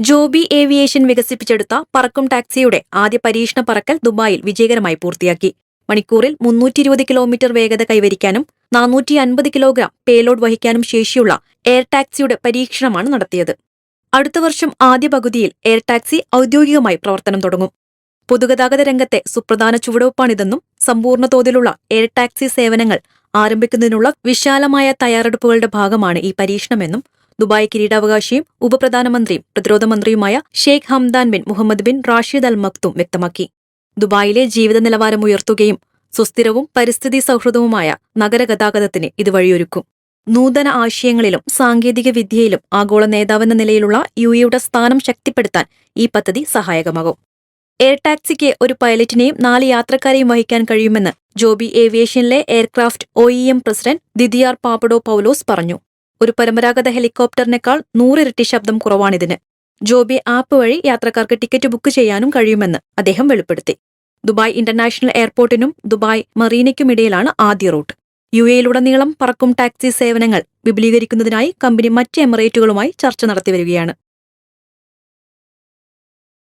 Joby aviation വികസിപ്പിച്ചെടുത്ത പറക്കും ടാക്സിയുടെ ആദ്യ പരീക്ഷണ പറക്കൽ ദുബായിൽ വിജയകരമായി പൂർത്തിയാക്കി. മണിക്കൂറിൽ മുന്നൂറ്റി ഇരുപത് കിലോമീറ്റർ വേഗത കൈവരിക്കാനും നാനൂറ്റി അൻപത് കിലോഗ്രാം പേലോഡ് വഹിക്കാനും ശേഷിയുള്ള എയർ ടാക്സിയുടെ പരീക്ഷണമാണ് നടത്തിയത്. അടുത്ത വർഷം ആദ്യ പകുതിയിൽ എയർ ടാക്സി ഔദ്യോഗികമായി പ്രവർത്തനം തുടങ്ങും. പൊതുഗതാഗത രംഗത്തെ സുപ്രധാന ചുവടുവയ്പ്പാണിതെന്നും സമ്പൂർണ തോതിലുള്ള എയർ ടാക്സി സേവനങ്ങൾ ആരംഭിക്കുന്നതിനുള്ള വിശാലമായ തയ്യാറെടുപ്പുകളുടെ ഭാഗമാണ് ഈ പരീക്ഷണമെന്നും ദുബായ് കിരീടാവകാശിയും ഉപപ്രധാനമന്ത്രിയും പ്രതിരോധ മന്ത്രിയുമായ Sheikh Hamdan bin Mohammed bin Rashid Al Maktoum വ്യക്തമാക്കി. ദുബായിലെ ജീവിത നിലവാരം ഉയർത്തുകയും സുസ്ഥിരവും പരിസ്ഥിതി സൗഹൃദവുമായ നഗരഗതാഗതത്തിന് ഇത് വഴിയൊരുക്കും. നൂതന ആശയങ്ങളിലും സാങ്കേതിക വിദ്യയിലും ആഗോള നേതാവെന്ന നിലയിലുള്ള യു എയുടെ സ്ഥാനം ശക്തിപ്പെടുത്താൻ ഈ പദ്ധതി സഹായകമാകും. എയർ ടാക്സിക്ക് ഒരു പൈലറ്റിനെയും നാല് യാത്രക്കാരെയും വഹിക്കാൻ കഴിയുമെന്ന് Joby ഏവിയേഷനിലെ aircraft OEM president Didier Papadopoulos പറഞ്ഞു. ഒരു പരമ്പരാഗത ഹെലികോപ്റ്ററിനേക്കാൾ നൂറിരട്ടി ശബ്ദം കുറവാണിതിന്. ജോബി ആപ്പ് വഴി യാത്രക്കാർക്ക് ടിക്കറ്റ് ബുക്ക് ചെയ്യാനും കഴിയുമെന്ന് അദ്ദേഹം വെളിപ്പെടുത്തി. ദുബായ് ഇന്റർനാഷണൽ എയർപോർട്ടിനും ദുബായ് മറീനയ്ക്കുമിടയിലാണ് ആദ്യ റൂട്ട്. യു എയിലുടനീളം പറക്കും ടാക്സി സേവനങ്ങൾ വിപുലീകരിക്കുന്നതിനായി കമ്പനി മറ്റ് എമിറേറ്റുകളുമായി ചർച്ച നടത്തിവരികയാണ്